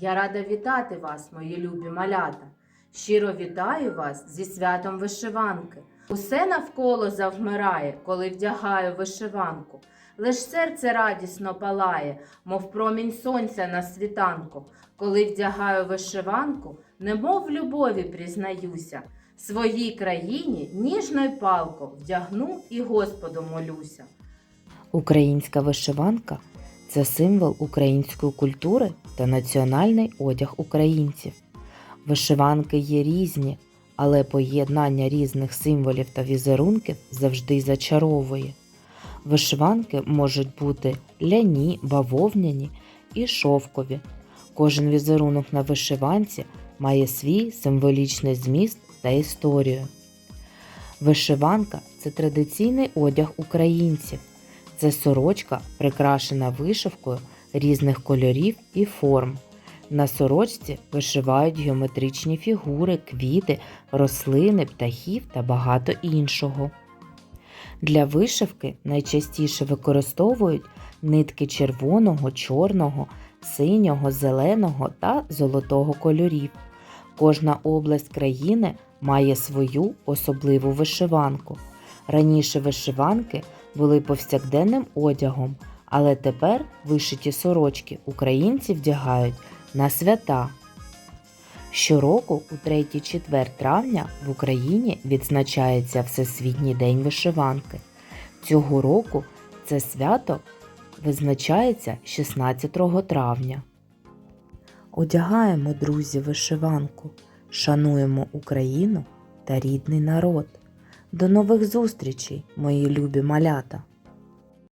Я рада вітати вас, мої любі малята. Щиро вітаю вас зі святом вишиванки. Усе навколо завмирає, коли вдягаю вишиванку. Лиш серце радісно палає, мов промінь сонця на світанку. Коли вдягаю вишиванку, немов в любові признаюся. Своїй країні ніжно й палко вдягну і Господу молюся. Українська вишиванка це символ української культури та національний одяг українців. Вишиванки є різні, але поєднання різних символів та візерунків завжди зачаровує. Вишиванки можуть бути ляні, бавовняні і шовкові. Кожен візерунок на вишиванці має свій символічний зміст та історію. Вишиванка це традиційний одяг українців. Це сорочка, прикрашена вишивкою різних кольорів і форм. На сорочці вишивають геометричні фігури, квіти, рослини, птахів та багато іншого. Для вишивки найчастіше використовують нитки червоного, чорного, синього, зеленого та золотого кольорів. Кожна область країни має свою особливу вишиванку. Раніше вишиванки були повсякденним одягом, але тепер вишиті сорочки українці вдягають на свята. Щороку у 3-4 травня в Україні відзначається Всесвітній день вишиванки. Цього року це свято визначається 16 травня. Одягаємо, друзі, вишиванку, шануємо Україну та рідний народ. До нових зустрічей, мої любі малята!